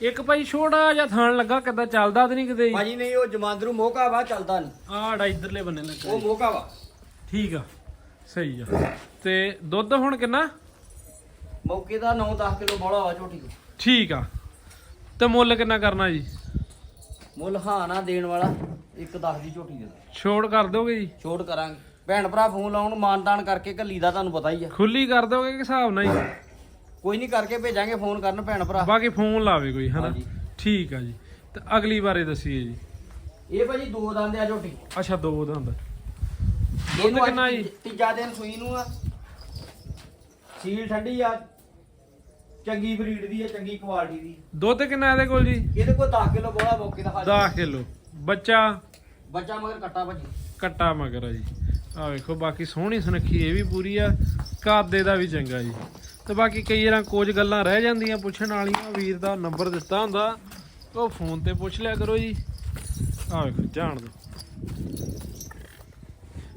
ਇੱਕ ਭਾਈ ਛੋਟਾ ਜਿਹਾ ਥਣ ਲੱਗਾ ਕਿੱਦਾਂ ਚੱਲਦਾ ਤੇ ਨਹੀਂ ਕਿਤੇ ਭਾਜੀ ਨਹੀਂ ਉਹ ਜਮਾਂਦਰੂ ਮੋਕਾ ਵਾ ਚੱਲਦਾ ਨਹੀਂ। ਆੜਾ ਇਧਰਲੇ ਬੰਨੇ ਲੱਗਾ ਉਹ ਮੋਕਾ ਵਾ। ਠੀਕ ਆ ਸਹੀ ਆ। ਤੇ ਦੁੱਧ ਹੁਣ ਕਿੰਨਾ? ਮੌਕੇ ਦਾ 9-10 ਕਿਲੋ ਬੋਲਾ ਵਾ ਝੋਟੀ ਕੋ ਠੀਕ ਆ। ਤੇ ਮੁੱਲ ਕਿੰਨਾ ਕਰਨਾ ਜੀ? ਮੁੱਲ ਹਾਂ ਨਾ ਦੇਣ ਵਾਲਾ ਇੱਕ 10 ਦੀ ਝੋਟੀ ਦੇ ਛੋੜ ਕਰ ਦੋਗੇ ਜੀ? ਛੋਟ ਕਰਾਂਗੇ। ਭੈਣ ਭਰਾ ਫੋਨ ਲਾਉਣ ਮਾਨਤਾਨ ਕਰਕੇ ਘੱਲੀ ਦਾ ਤੁਹਾਨੂੰ ਪਤਾ ਹੀ ਆ। ਖੁੱਲੀ ਕਰ ਦੋਗੇ ਕਿ ਹਿਸਾਬ ਨਾਲ ਹੀ? ਕੋਈ ਨਹੀਂ ਕਰਕੇ ਭੇਜਾਂਗੇ ਫੋਨ ਕਰਨ ਭੈਣ ਭਰਾ। ਬਾਕੀ ਫੋਨ ਲਾਵੇ ਕੋਈ ਹਨਾ? ਹਾਂਜੀ। ਠੀਕ ਆ ਜੀ। ਤੇ ਅਗਲੀ ਬਾਰੇ ਦੱਸੀਏ ਜੀ। ਇਹ ਭਾਜੀ ਦੋ ਦੰਦ ਆ ਝੋਟੀ। ਅੱਛਾ ਦੋ ਦੰਦ। ਇਹਨੂੰ ਅੱਜ ਕਿੰਨਾ ਜੀ? ਤੀ- ਤੀਜਾ ਦਿਨ ਸੂਈ ਨੂੰ ਆ। ਸੀਲ ਠੰਡੀ ਆ। ਚੰਗੀ ਬਰੀਡ ਦੀ ਆ ਚੰਗੀ ਕੁਆਲਿਟੀ ਦੀ ਦੁੱਧ ਕਿੰਨਾ ਇਹਦੇ ਕੋਲ ਜੀ? ਇਹਦੇ ਕੋਲ 10 ਕਿਲੋ ਬੋਲਾ ਮੌਕੇ ਦਾ ਹਾਜ਼ਰ 10 ਕਿਲੋ। ਬੱਚਾ? ਬੱਚਾ ਮਗਰ ਕੱਟਾ ਭਾਜੀ। ਕੱਟਾ ਮਗਰ ਆ ਜੀ। ਆ ਵੇਖੋ ਬਾਕੀ ਸੋਹਣੀ ਸੁਨੱਖੀ ਇਹ ਵੀ ਪੂਰੀ ਆ। ਕਾਦੇ ਦਾ ਵੀ ਚੰਗਾ ਜੀ। ਤੇ ਬਾਕੀ ਕਈ ਵਾਰਾਂ ਕੁਝ ਗੱਲਾਂ ਰਹਿ ਜਾਂਦੀਆਂ ਪੁੱਛਣ ਵਾਲੀਆਂ ਵੀਰ ਦਾ ਨੰਬਰ ਦਿੱਤਾ ਹੁੰਦਾ। ਉਹ ਫੋਨ ਤੇ ਪੁੱਛ ਲਿਆ ਕਰੋ ਜੀ। ਆ ਵੇਖੋ ਜਾਣ ਦੋ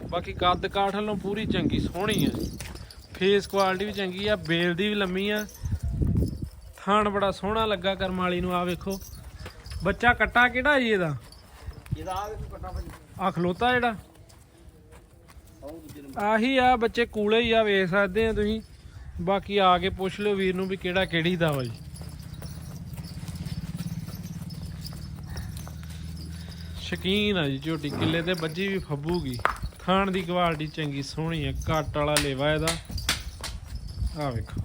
ਬਾਕੀ ਕੱਦ ਕਾਠ ਵੱਲੋਂ ਪੂਰੀ ਚੰਗੀ ਸੋਹਣੀ ਆ। ਫੇਸ ਕੁਆਲਿਟੀ ਵੀ ਚੰਗੀ ਆ ਬੇਲ ਦੀ ਵੀ ਲੰਮੀ ਆ। ਥਾਣ ਬੜਾ ਸੋਹਣਾ ਲੱਗਾ ਕਰਮ ਵਾਲੀ ਨੂੰ ਆ ਵੇਖੋ। ਬੱਚਾ ਕੱਟਾ ਕਿਹੜਾ ਜੀ ਇਹਦਾ? ਇਹਦਾ ਆ ਵੇਖੋ ਕੱਟਾ ਭਾਜੀ। ਆ ਖਲੋਤਾ ਜਿਹੜਾ? ਆਹੀ ਆ ਬੱਚੇ ਕੂਲੇ ਹੀ ਆ ਵੇਖ ਸਕਦੇ ਆ ਤੁਸੀਂ। ਬਾਕੀ ਆ ਕੇ ਪੁੱਛ ਲਿਓ ਵੀਰ ਨੂੰ ਵੀ ਕਿਹੜਾ ਕਿਹੜੀ ਦਾ ਵਾ ਜੀ। ਸ਼ਕੀਨ ਆ ਜੀ ਝੋਟੀ ਕਿੱਲੇ ਤੇ ਵੱਜੀ ਵੀ ਫੱਬੂਗੀ। ਖਾਣ ਦੀ ਕੁਆਲਿਟੀ ਚੰਗੀ ਸੋਹਣੀ ਆ ਕੱਟ ਵਾਲਾ ਲੇਵਾ ਇਹਦਾ। ਆ ਵੇਖੋ।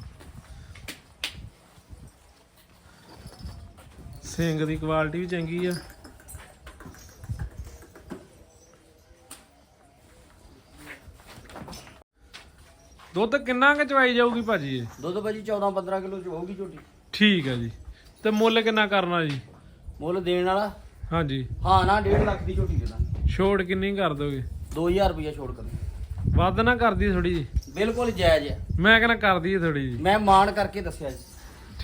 ਸਿੰਘ ਦੀ ਕੁਆਲਿਟੀ ਵੀ ਚੰਗੀ ਆ। ਦੁੱਧ ਕਿੰਨਾ ਕੁ ਚਵਾਈ ਜਾਊਗੀ ਭਾਜੀ ਇਹ? ਦੁੱਧ ਭਾਜੀ 14 15 ਕਿਲੋ ਚ ਹੋਊਗੀ ਝੋਟੀ। ਠੀਕ ਹੈ ਜੀ। ਤੇ ਮੁੱਲ ਕਿੰਨਾ ਕਰਨਾ ਜੀ? ਮੁੱਲ ਦੇਣ ਵਾਲਾ? ਹਾਂਜੀ। ਹਾਂ ਨਾ 1.5 ਲੱਖ ਦੀ ਝੋਟੀ ਦੇ ਦਾਂਗੇ। ਛੋੜ ਕਿੰਨੀ ਕਰ ਦੋਗੇ? 2000 ਰੁਪਇਆ ਛੋੜ ਕਰ ਵੱਧ ਨਾ ਕਰਦੀ ਥੋੜੀ ਜੀ। ਬਿਲਕੁਲ ਜਾਇਜ਼ ਹੈ ਮੈਂ ਕਹਿੰਦਾ ਕਰਦੀ ਥੋੜੀ ਜੀ। ਮੈਂ ਮਾਣ ਕਰਕੇ ਦੱਸਿਆ ਜੀ।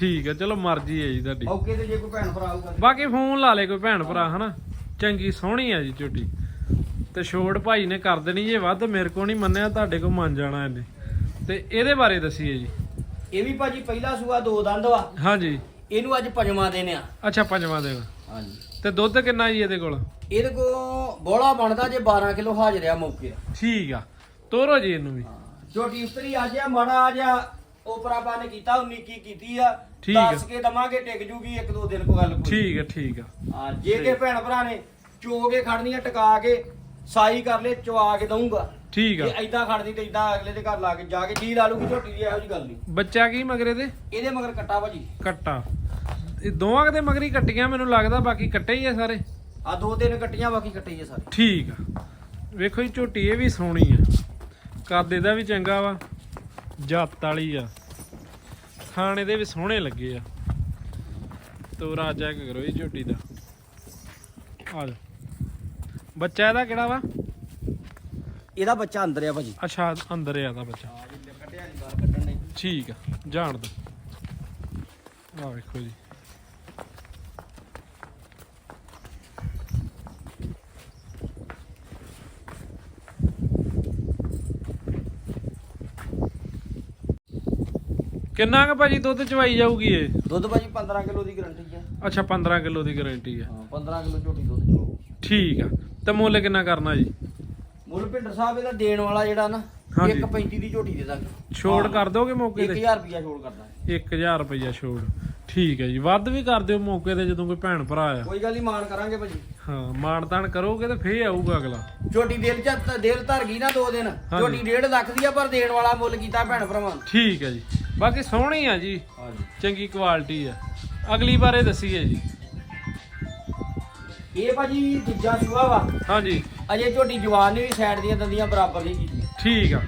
ਠੀਕ ਹੈ ਚਲੋ ਮਰਜ਼ੀ ਹੈ ਜੀ ਤੁਹਾਡੀ। ਮੌਕੇ ਤੇ ਜੇ ਕੋਈ ਭੈਣ ਭਰਾ ਆਊਗਾ ਬਾਕੀ ਫੋਨ ਲਾ ਲੇ ਕੋਈ ਭੈਣ ਭਰਾ ਹਨਾ? ਚੰਗੀ ਸੋਹਣੀ ਆ ਜੀ ਝੋਟੀ। ਤੇ ਛੋੜ ਭਾਈ ਨੇ ਕਰ ਦੇਣੀ ਜੇ ਵੱਧ ਮੇਰੇ ਕੋ ਨਹੀਂ ਮੰਨਿਆ ਤੁਹਾਡੇ ਕੋ ਮੰਨ ਜਾਣਾ ਇਹਨੇ। ਤੇ ਇਹਦੇ ਬਾਰੇ ਦੱਸੀਏ ਜੀ। ਇਹ ਵੀ ਭਾਜੀ ਪਹਿਲਾ ਸੂਆ ਦੋ ਦੰਦ ਵਾ। ਹਾਂਜੀ। ਇਹਨੂੰ ਅੱਜ ਪੰਜਵਾਂ ਦਿਨ ਆ। ਅੱਛਾ ਪੰਜਵਾਂ ਦੇਵਾ ਹਾਂਜੀ। ਤੇ ਦੁੱਧ ਕਿੰਨਾ ਜੀ ਇਹਦੇ ਕੋਲ? ਇਹਦੇ ਕੋ ਬੋਲਾ ਬਣਦਾ ਜੇ 12 ਕਿਲੋ ਹਾਜ਼ਰ ਆ ਮੌਕੇ। ਠੀਕ ਆ। ਤੋਰੋ ਜੀ ਇਹਨੂੰ ਵੀ। ਝੋਟੀ ਉਤਰੀ ਆ ਜਾ ਮਾੜਾ ਆ ਜਾ ਉਪਰਾਪਾ ਨੇ ਕੀਤਾ 19 ਕੀ ਕੀਤੀ ਆ? ਠੀਕ ਆ। ਦੱਸ ਕੇ ਦਵਾਂਗੇ ਟਿਕ ਜੂਗੀ ਇੱਕ ਦੋ ਦਿਨ ਕੋ ਗੱਲ ਕੋਈ ਠੀਕ ਆ ਠੀਕ ਆ। ਹਾਂ ਜੇ ਕੇ ਭੈਣ ਭਰਾ ਨੇ ਚੋ ਕੇ ਖੜਨੀਆਂ ਟਿਕਾ ਕੇ ਸਾਈ ਕਰ ਲੈ ਚਵਾ ਕੇ ਦਊਂਗਾ। ਠੀਕ ਆ। ਜੇ ਐਦਾਂ ਖੜਦੀ ਤੇ ਐਦਾਂ ਅਗਲੇ ਦੇ ਘਰ ਲਾ ਕੇ ਜਾ ਕੇ ਜੀ ਲਾ ਲੂਗੀ ਝੋਟੀ ਦੀ ਇਹੋ ਜੀ ਗੱਲ ਨਹੀਂ। ਬੱਚਾ ਕੀ ਮਗਰੇ ਦੇ? ਇਹਦੇ ਮਗਰ ਕੱਟਾ ਭਾਜੀ। ਕੱਟਾ। ਇਹ ਦੋਵਾਂ ਦੇ ਮਗਰੀ ਕੱਟੀਆਂ ਮੈਨੂੰ ਲੱਗਦਾ ਬਾਕੀ ਕੱਟੇ ਹੀ ਆ ਸਾਰੇ। ਆ ਦੋ ਤਿੰਨ ਕੱਟੀਆਂ ਬਾਕੀ ਕੱਟੇ ਹੀ ਆ ਸਾਰੇ। ਠੀਕ ਆ। ਵੇਖੋ ਜੀ ਝੋਟੀ ਇਹ ਵੀ ਸੋਹਣੀ ਆ। ਕੱਦ ਇਹਦਾ ਵੀ ਚੰਗਾ ਵਾ। ਜੱਤ ਵਾਲੀ ਆ। ਖਾਣੇ ਦੇ ਵੀ ਸੋਹਣੇ ਲੱਗੇ ਆ। ਤੋਰਾ ਚੈੱਕ ਕਰੋ ਇਹ ਝੋਟੀ ਦਾ। ਆ ਜਾ ਬੱਚਾ ਇਹਦਾ ਕਿਹੜਾ ਵਾ? ਇਹਦਾ ਬੱਚਾ ਅੰਦਰ ਆ ਭਾਜੀ। ਅੱਛਾ ਅੰਦਰ ਆ ਦਾ ਬੱਚਾ। ਠੀਕ ਆ ਜਾਣ ਦੋ ਆ ਵੇਖੋ ਜੀ। ਕਿੰਨਾ ਕੁ ਭਾਜੀ ਦੁੱਧ ਚਵਾਈ ਜਾਊਗੀ ਇਹ? ਦੁੱਧ ਭਾਜੀ 15 ਕਿਲੋ ਦੀ ਗਾਰੰਟੀ ਆ। ਅੱਛਾ 15 ਕਿਲੋ ਦੀ ਗਾਰੰਟੀ ਆ। ਹਾਂ 15 ਕਿਲੋ ਝੋਟੀ ਦੁੱਧ ਚੋ। ਠੀਕ ਆ। ਤੇ ਮੁੱਲ ਕਿੰਨਾ ਕਰਨਾ ਜੀ? ਮੁੱਲ ਭਿੰਡਰ ਸਾਹਿਬ ਇਹਦਾ ਦੇਣ ਵਾਲਾ ਜਿਹੜਾ ਨਾ ਹਾਂਜੀ। 1.35 ਦੀ ਝੋਟੀ ਦੇ ਦਾਂਗੇ। ਛੋੜ ਕਰ ਦੋਗੇ ਮੌਕੇ ਤੇ? 1000 ਰੁਪਿਆ ਛੋੜ ਕਰਦਾ। 1000 ਰੁਪਇਆ ਛੋੜ। ਠੀਕ ਹੈ ਜੀ ਵੱਧ ਵੀ ਕਰ ਦਿਓ ਮੌਕੇ ਤੇ ਜਦੋਂ ਕੋਈ ਭੈਣ ਭਰਾ ਆ। ਕੋਈ ਗੱਲ ਨਹੀਂ ਮਾਣ ਕਰਾਂਗੇ ਭਾਜੀ। ਹਾਂ ਮਾਨਤਾਨ ਕਰੋਗੇ ਤੇ ਫੇਰ ਆਊਗਾ ਅਗਲਾ। ਝੋਟੀ ਦਿਲ ਚ ਦਿਲ ਧਰ ਗਈ ਨਾ ਦੋ ਦਿਨ ਝੋਟੀ 1.5 ਲੱਖ ਦੀ ਆ ਪਰ ਦੇਣ ਵਾਲਾ ਮੁੱਲ ਕੀਤਾ ਭੈਣ ਭਰਾਵਾਂ। ਠੀਕ ਹੈ ਜੀ। ਬਾਕੀ ਸੋਹਣੀ ਆ ਜੀ। ਚੰਗੀ ਕੁਆਲਿਟੀ ਆ। ਅਗਲੀ ਬਾਰੇ ਦੱਸੀਏ ਜੀ। ਇਹ ਭਾਜੀ ਦੂਜਾ ਸੂਆ ਵਾ। ਹਾਂਜੀ। ਅਜੇ ਝੋਟੀ ਜਵਾਨ ਨਹੀਂ ਵੀ ਸਾਈਡ ਦੀਆਂ ਦੰਦੀਆਂ ਬਰਾਬਰ ਨਹੀਂ ਕੀਤੀ ਠੀਕ ਆ।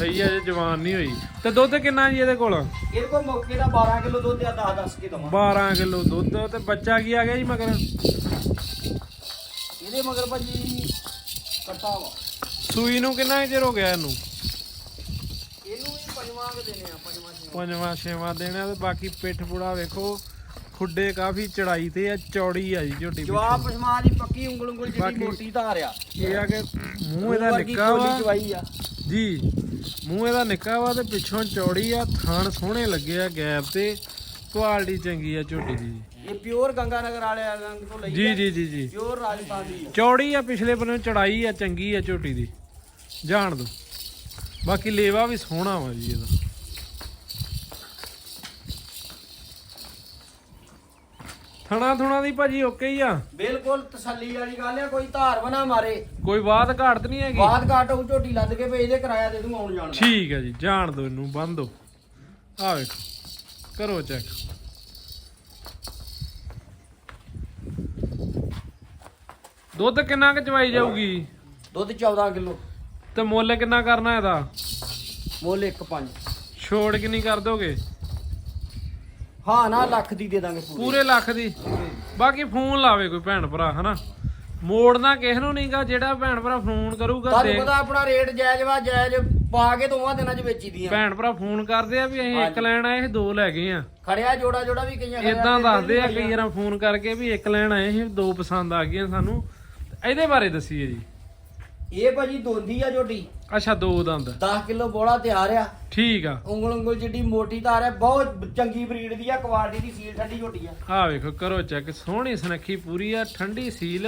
ਸਹੀ ਆ ਜੇ ਜਵਾਨ ਨਹੀਂ ਹੋਈ। ਤੇ ਦੁੱਧ ਕਿੰਨਾ ਜੀ ਇਹਦੇ ਕੋਲ? ਇਹਦੇ ਕੋਲ ਮੌਕੇ ਦਾ 12 ਕਿਲੋ ਦੁੱਧ ਆ 10 10 ਕੇ ਦਵਾਂ। 12 ਕਿਲੋ ਦੁੱਧ ਤੇ ਬੱਚਾ ਕੀ ਆ ਗਿਆ ਜੀ ਮਗਰ? ਇਹਦੇ ਮਗਰ ਭਾਜੀ ਕੱਟਾ ਵਾ। ਸੂਈ ਨੂੰ ਕਿੰਨਾ ਚਿਰ ਹੋ ਗਿਆ ਇਹਨੂੰ? ਇਹਨੂੰ ਵੀ ਪੰਜਵਾਂ ਕੇ ਦੇਣੇ ਆ ਪੰਜਵਾਂ ਛੇਵਾਂ। ਪੰਜਵਾਂ ਛੇਵਾਂ ਦੇਣਾ ਤੇ ਬਾਕੀ ਪਿੱਠ ਪੂੜਾ ਵੇਖੋ ਖੁੱਡੇ ਕਾਫੀ ਚੜਾਈ ਤੇ ਆ ਚੌੜੀ ਆ ਜੀ ਝੋਟੀ ਜਵਾਬ ਪਸਮਾ ਦੀ ਪੱਕੀ ਉਂਗਲ ਉਂਗਲ ਜਿਹੜੀ ਮੋਟੀ ਧਾਰ ਆ। ਇਹ ਆ ਕਿ ਮੂੰਹ ਇਹਦਾ ਨਿੱਕਾ ਵਾ। ਜੀ। ਮੂੰਹ ਇਹਦਾ ਨਿੱਕਾ ਵਾ ਤੇ ਪਿੱਛੋਂ ਚੌੜੀ ਆ ਥਣ ਸੋਹਣੇ ਲੱਗੇ ਆ ਗੈਪ ਤੇ। ਕੁਆਲਿਟੀ ਚੰਗੀ ਆ ਝੋਟੀ ਦੀ। ਇਹ ਪਿਓਰ ਗੰਗਾ ਨਗਰ ਵਾਲੇ ਰੰਗ ਤੋਂ ਲਈ ਜੀ ਜੀ ਜੀ ਜੀ। ਪਿਓਰ ਰਾਜਸਥਾਨ। ਚੌੜੀ ਆ ਪਿਛਲੇ ਬੰਨੇ ਚੜਾਈ ਆ ਚੰਗੀ ਆ ਝੋਟੀ ਦੀ। ਜਾਣ ਦੋ। ਬਾਕੀ ਲੇਵਾ ਵੀ ਸੋਹਣਾ ਵਾ ਜੀ ਇਹਦਾ। ਥਣਾ ਥੁਣਾ ਦੀ ਭਾਜੀ ਓਕੇ ਹੀ ਆ। ਬਿਲਕੁਲ ਤਸੱਲੀ ਵਾਲੀ ਗੱਲ ਆ ਕੋਈ ਧਾਰ ਬਣਾ ਮਾਰੇ। ਕੋਈ ਬਾਤ ਘਾਟ ਨਹੀਂ ਹੈਗੀ? ਬਾਤ ਘਾਟ ਹੋਊ ਝੋਟੀ ਲੱਦ ਕੇ ਭੇਜ ਦੇ ਕਿਰਾਇਆ ਦੇ ਦੂੰ ਆਉਣ ਜਾਣ ਦਾ। ਠੀਕ ਹੈ ਜੀ ਜਾਣ ਦੋ ਇਹਨੂੰ ਬੰਨ ਦੋ ਆ ਵੇਖੋ ਕਰੋ ਚੈੱਕ ਦੁੱਧ ਕਿੰਨਾ ਕੁ ਚਵਾਈ ਜਾਊਗੀ? ਦੁੱਧ 14 ਕਿਲੋ। ਤੇ ਮੁੱਲ ਕਿੰਨਾ ਕਰਨਾ ਇਹਦਾ? ਮੁੱਲ 1.5 ਛੋੜ ਕਿੰਨੀ ਕਰ ਦੋਗੇ? ਹਾਂ ਨਾ ਲੱਖ ਦੀ ਦੇ ਦਾਂਗੇ ਪੂਰੇ। ਪੂਰੇ ਲੱਖ ਦੀ। ਬਾਕੀ ਫੋਨ ਲਾਵੇ ਕੋਈ ਭੈਣ ਭਰਾ ਹਨਾ? ਮੋੜਨਾ ਕਿਸ ਨੂੰ ਨਹੀਂਗਾ ਜਿਹੜਾ ਭੈਣ ਭਰਾ ਫੋਨ ਕਰੂਗਾ ਤੁਹਾਨੂੰ ਪਤਾ ਆਪਣਾ ਰੇਟ ਜਾਇਜ਼ ਵਾ ਜਾਇਜ਼ ਪਾ ਕੇ ਦੋਵਾਂ ਦਿਨਾਂ ਚ ਵੇਚੀ ਦੀਆਂ। ਭੈਣ ਭਰਾ ਫੋਨ ਕਰਦੇ ਆ ਵੀ ਅਸੀਂ ਇੱਕ। ਲੈਣ ਆਏ ਸੀ ਦੋ ਲੈ ਗਏ ਆ। ਖੜਿਆ ਜੋੜਾ ਜੋੜਾ ਵੀ ਕਈਆਂ ਖੜਿਆ, ਇਦਾਂ ਦੱਸਦੇ ਆ ਕਈ ਵਾਰ ਫੋਨ ਕਰਕੇ ਵੀ ਇੱਕ ਲੈਣ ਆਏ ਸੀ ਦੋ ਪਸੰਦ ਆ ਗਈਆਂ ਸਾਨੂੰ। ਇਹਦੇ ਬਾਰੇ ਦੱਸੀਏ ਜੀ। ਇਹ ਭਾਜੀ ਦੋਂਦੀ ਆ ਝੋਟੀ ਅੱਛਾ ਦੋ ਦੰਦ। 10 ਕਿਲੋ ਬੋਲਾ ਤਿਆਰ ਆ। ਠੀਕ ਆ। ਉਂਗਲ ਉਂਗਲ ਜਿੱਡੀ ਮੋਟੀ ਤਾਰ ਹੈ ਬਹੁਤ ਚੰਗੀ ਬਰੀਡ ਦੀ ਆ ਕੁਆਲਿਟੀ ਦੀ ਸੀਲ ਠੰਡੀ ਝੋਟੀ ਆ। ਆ ਵੇਖੋ ਕਰੋ ਚੈੱਕ ਸੋਹਣੀ ਸੁਨੱਖੀ ਪੂਰੀ ਆ ਠੰਡੀ ਸੀਲ।